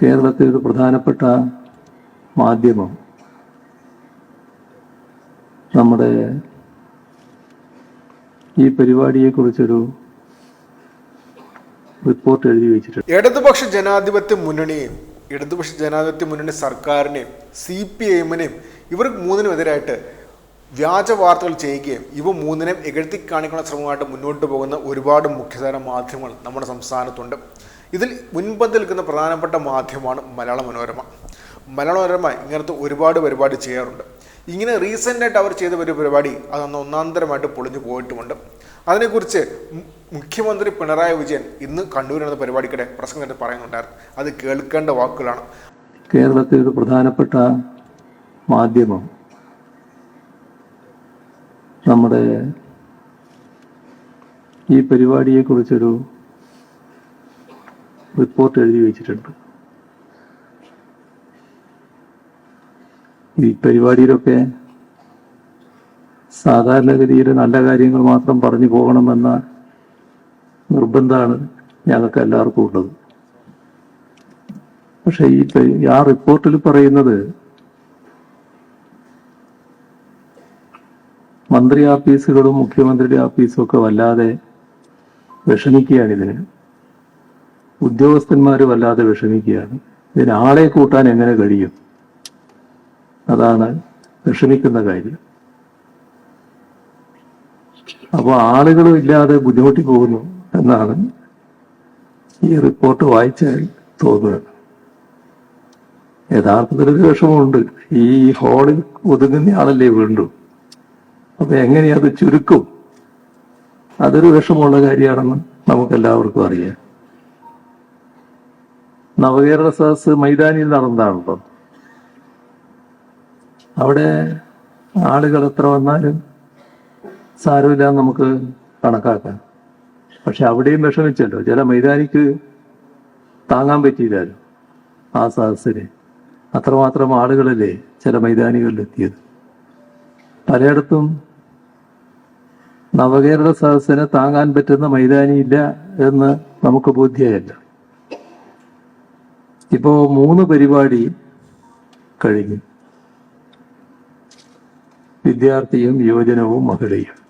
കേരളത്തിലെ ഒരു പ്രധാനപ്പെട്ട മാധ്യമം നമ്മുടെ ഈ പരിപാടിയെക്കുറിച്ചൊരു റിപ്പോർട്ട് എഴുതി വെച്ചിട്ടുണ്ട്. ഇടതുപക്ഷ ജനാധിപത്യ മുന്നണിയും ഇടതുപക്ഷ ജനാധിപത്യ മുന്നണി സർക്കാരിനെയും സി പി എമ്മിനെയും ഇവർ മൂന്നിനും എതിരായിട്ട് വ്യാജ വാർത്തകൾ ചെയ്യുകയും ഇവ മൂന്നിനെയും എകഴ്ത്തി കാണിക്കുന്ന ശ്രമമായിട്ട് മുന്നോട്ട് പോകുന്ന ഒരുപാട് മുഖ്യധാര മാധ്യമങ്ങൾ നമ്മുടെ സംസ്ഥാനത്തുണ്ട്. ഇതിൽ മുൻപന്തിൽ നിൽക്കുന്ന പ്രധാനപ്പെട്ട മാധ്യമമാണ് മലയാള മനോരമ. മലയാള മനോരമ ഇങ്ങനത്തെ ഒരുപാട് പരിപാടി ചെയ്യാറുണ്ട്. ഇങ്ങനെ റീസെന്റായിട്ട് അവർ ചെയ്ത ഒരു പരിപാടി അതൊന്ന് ഒന്നാന്തരമായിട്ട് പൊളിഞ്ഞു പോയിട്ടുമുണ്ട്. അതിനെക്കുറിച്ച് മുഖ്യമന്ത്രി പിണറായി വിജയൻ ഇന്ന് കണ്ണൂരിൽ നടന്ന പരിപാടിക്കിടെ പ്രസംഗത്തിൽ പറയുന്നുണ്ടായിരുന്നു. അത് കേൾക്കേണ്ട വാക്കുകളാണ്. കേരളത്തിലെ ഒരു പ്രധാനപ്പെട്ട മാധ്യമം നമ്മുടെ ഈ പരിപാടിയെക്കുറിച്ചൊരു റിപ്പോർട്ട് എഴുതി വെച്ചിട്ടുണ്ട്. ഈ പരിപാടിയിലൊക്കെ സാധാരണഗതിയിൽ നല്ല കാര്യങ്ങൾ മാത്രം പറഞ്ഞു പോകണമെന്ന നിർബന്ധമാണ് ഞങ്ങൾക്ക് എല്ലാവർക്കും ഉള്ളത്. പക്ഷെ ഈ ആ റിപ്പോർട്ടിൽ പറയുന്നത് മന്ത്രി ആഫീസുകളും മുഖ്യമന്ത്രിയുടെ ആഫീസും ഒക്കെ വല്ലാതെ വിഷമിക്കുകയാണ് ഇതിന്. ഉദ്യോഗസ്ഥന്മാർ വല്ലാതെ വിഷമിക്കുകയാണ്. ഇതിന് ആളെ കൂട്ടാൻ എങ്ങനെ കഴിയും? അതാണ് വിഷമിക്കുന്ന കാര്യം. അപ്പോൾ ആളുകൾ ഇല്ലാതെ ബുദ്ധിമുട്ടി പോകുന്നു എന്നാണ് ഈ റിപ്പോർട്ട് വായിച്ചാൽ തോന്നുന്നത് യഥാർത്ഥത്തിൽ ഒരു വിഷമമുണ്ട്. ഈ ഹോളിൽ ഒതുങ്ങുന്ന ആളല്ലേ വീണ്ടും? അപ്പൊ എങ്ങനെയത് ചുരുക്കും? അതൊരു വിഷമമുള്ള കാര്യമാണെന്ന് നമുക്കെല്ലാവർക്കും അറിയാം. നവകേരള സദസ് മൈതാനിയിൽ നടന്നതാണല്ലോ അവിടെ ആളുകൾ എത്ര വന്നാലും സാരമില്ല നമുക്ക് കണക്കാക്കാം. പക്ഷെ അവിടെയും വിഷമിച്ചല്ലോ. ചില മൈതാനിക്ക് താങ്ങാൻ പറ്റിയില്ലല്ലോ ആ സദസ്സിനെ അത്രമാത്രം ആളുകളല്ലേ ചില മൈതാനികളിൽ എത്തിയത്. പലയിടത്തും നവകേരള സദസ്സിനെ താങ്ങാൻ പറ്റുന്ന മൈതാനിയില്ല എന്ന് നമുക്ക് ബോധ്യമല്ല ഇപ്പോ മൂന്ന് പരിപാടി കഴിഞ്ഞു. വിദ്യാർത്ഥിയും യുവജനവും മഹിളയും.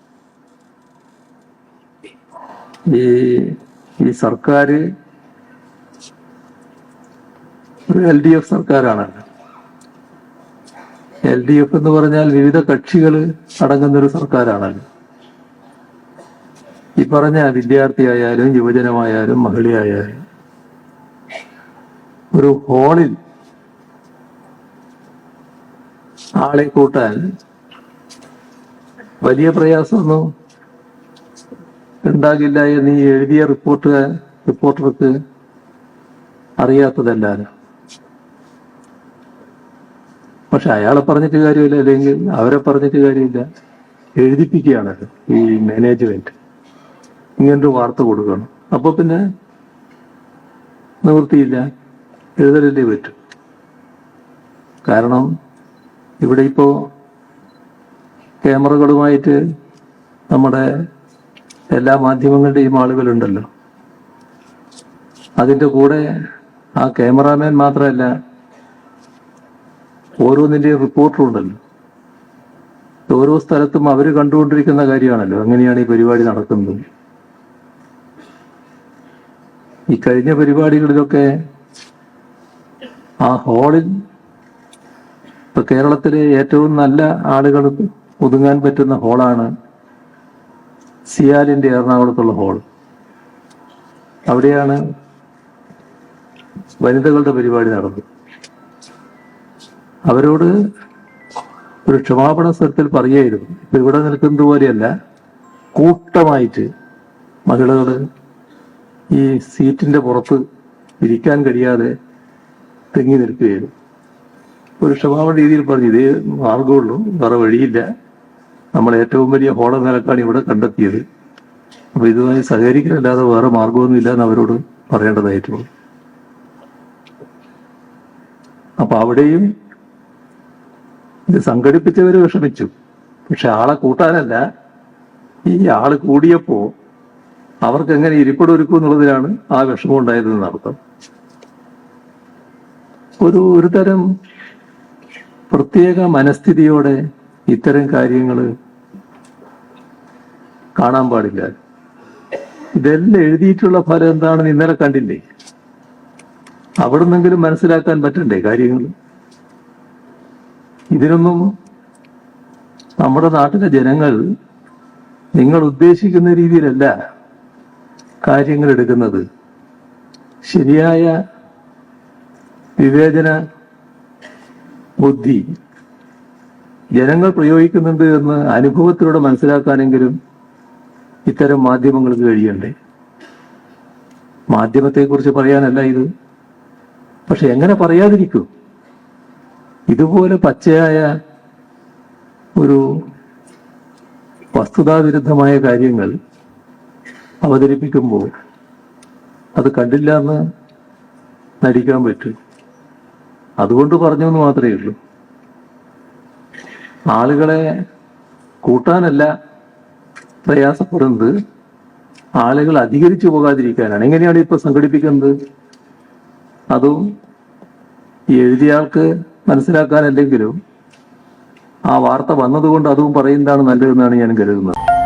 ഈ ഈ സർക്കാർ എൽ ഡി എഫ് സർക്കാരാണല്ലോ. എൽ ഡി എഫ് എന്ന് പറഞ്ഞാൽ വിവിധ കക്ഷികൾ അടങ്ങുന്ന ഒരു സർക്കാരാണല്ലോ. ഈ പറഞ്ഞ വിദ്യാർത്ഥിയായാലും യുവജനമായാലും മഹിളയായാലും ഒരു ഹോളിൽ ആളെ കൂട്ടാൻ വലിയ പ്രയാസമൊന്നും ഉണ്ടാകില്ല എന്ന് ഈ എഴുതിയ റിപ്പോർട്ട് റിപ്പോർട്ടർക്ക് അറിയാത്തതല്ലാലോ പക്ഷെ അയാളെ പറഞ്ഞിട്ട് കാര്യമില്ല അല്ലെങ്കിൽ അവരെ പറഞ്ഞിട്ട് കാര്യമില്ല. എഴുതിപ്പിക്കുകയാണല്ലോ ഈ മാനേജ്മെന്റ്. ഇങ്ങനൊരു വാർത്ത കൊടുക്കണം. അപ്പൊ പിന്നെ നിവൃത്തിയില്ല. എഴുതലല്ലേ പറ്റും. കാരണം ഇവിടെ ഇപ്പോ ക്യാമറകളുമായിട്ട് നമ്മുടെ എല്ലാ മാധ്യമങ്ങളുടെയും ആളുകളുണ്ടല്ലോ. അതിന്റെ കൂടെ ആ ക്യാമറാമാൻ മാത്രമല്ല ഓരോന്നിന്റെയും റിപ്പോർട്ടർ ഉണ്ടല്ലോ ഓരോ സ്ഥലത്തും അവർ കണ്ടുകൊണ്ടിരിക്കുന്ന കാര്യമാണല്ലോ. അങ്ങനെയാണ് ഈ പരിപാടി നടക്കുന്നത്. ഈ കഴിഞ്ഞ പരിപാടികളിലൊക്കെ ആ ഹോളിൽ ഇപ്പൊ കേരളത്തിലെ ഏറ്റവും നല്ല ആളുകൾ ഒതുങ്ങാൻ പറ്റുന്ന ഹോളാണ് സിയാലിന്റെ എറണാകുളത്തുള്ള ഹോൾ. അവിടെയാണ് വനിതകളുടെ പരിപാടി നടന്നത്. അവരോട് ഒരു ക്ഷമാപണ സ്വരത്തിൽ പറയായിരുന്നു ഇപ്പൊ ഇവിടെ നിൽക്കുന്നത് പോലെയല്ല കൂട്ടമായിട്ട് മഹിളകൾ ഈ സീറ്റിന്റെ പുറത്ത് ഇരിക്കാൻ കഴിയാതെ തെങ്ങി നിൽക്കുകയായിരുന്നു. ഒരു ക്ഷമാപണ രീതിയിൽ പറഞ്ഞു ഇതേ മാർഗമുള്ളൂ വേറെ വഴിയില്ല. നമ്മൾ ഏറ്റവും വലിയ ഹോള നിലക്കാണ് ഇവിടെ കണ്ടെത്തിയത്. അപ്പൊ ഇതുമായി സഹകരിക്കാനല്ലാതെ വേറെ മാർഗമൊന്നുമില്ല എന്ന് അവരോട് പറയേണ്ടതായിട്ടുള്ളൂ. അപ്പൊ അവിടെയും ഇത് സംഘടിപ്പിച്ചവര് വിഷമിച്ചു. പക്ഷെ ആളെ കൂട്ടാനല്ല ഈ ആൾ കൂടിയപ്പോ അവർക്ക് എങ്ങനെ ഇരിപ്പിടൊരുക്കും എന്നുള്ളതിലാണ് ആ വിഷമം ഉണ്ടായതെന്ന് അർത്ഥം ഒരു ഒരു തരം പ്രത്യേക മനസ്ഥിതിയോടെ ഇത്തരം കാര്യങ്ങൾ കാണാൻ പാടില്ല. ഇതെല്ലാം എഴുതിയിട്ടുള്ള ഫലം എന്താണെന്ന് ഇന്നലെ കണ്ടില്ലേ? അവിടെ നിന്നെങ്കിലും മനസ്സിലാക്കാൻ പറ്റണ്ടേ കാര്യങ്ങൾ ഇതിനൊന്നും നമ്മുടെ നാട്ടിലെ ജനങ്ങൾ നിങ്ങൾ ഉദ്ദേശിക്കുന്ന രീതിയിലല്ല കാര്യങ്ങൾ എടുക്കുന്നത്. ശരിയായ വിവേചന ബുദ്ധി ജനങ്ങൾ പ്രയോഗിക്കുന്നുണ്ട് എന്ന് അനുഭവത്തിലൂടെ മനസ്സിലാക്കാനെങ്കിലും ഇത്തരം മാധ്യമങ്ങൾക്ക് കഴിയണ്ടേ? മാധ്യമത്തെക്കുറിച്ച് പറയാനല്ല ഇത്. പക്ഷെ എങ്ങനെ പറയാതിരിക്കൂ? ഇതുപോലെ പച്ചയായ ഒരു വസ്തുതാവിരുദ്ധമായ കാര്യങ്ങൾ അവതരിപ്പിക്കുമ്പോൾ അത് കണ്ടില്ല എന്ന് നടിക്കാൻ പറ്റും. അതുകൊണ്ട് പറഞ്ഞു എന്ന് മാത്രമേ ഉള്ളൂ. ആളുകളെ കൂട്ടാനല്ല പ്രയാസപ്പെടുന്നത്. ആളുകൾ അധികരിച്ചു പോകാതിരിക്കാനാണ്. എങ്ങനെയാണ് ഇപ്പൊ സംഘടിപ്പിക്കുന്നത്? അതും ഈ എഴുതിയ മനസ്സിലാക്കാനല്ലെങ്കിലും ആ വാർത്ത വന്നതുകൊണ്ട് അതും പറയുന്നതാണ് നല്ലതെന്നാണ് ഞാൻ കരുതുന്നത്.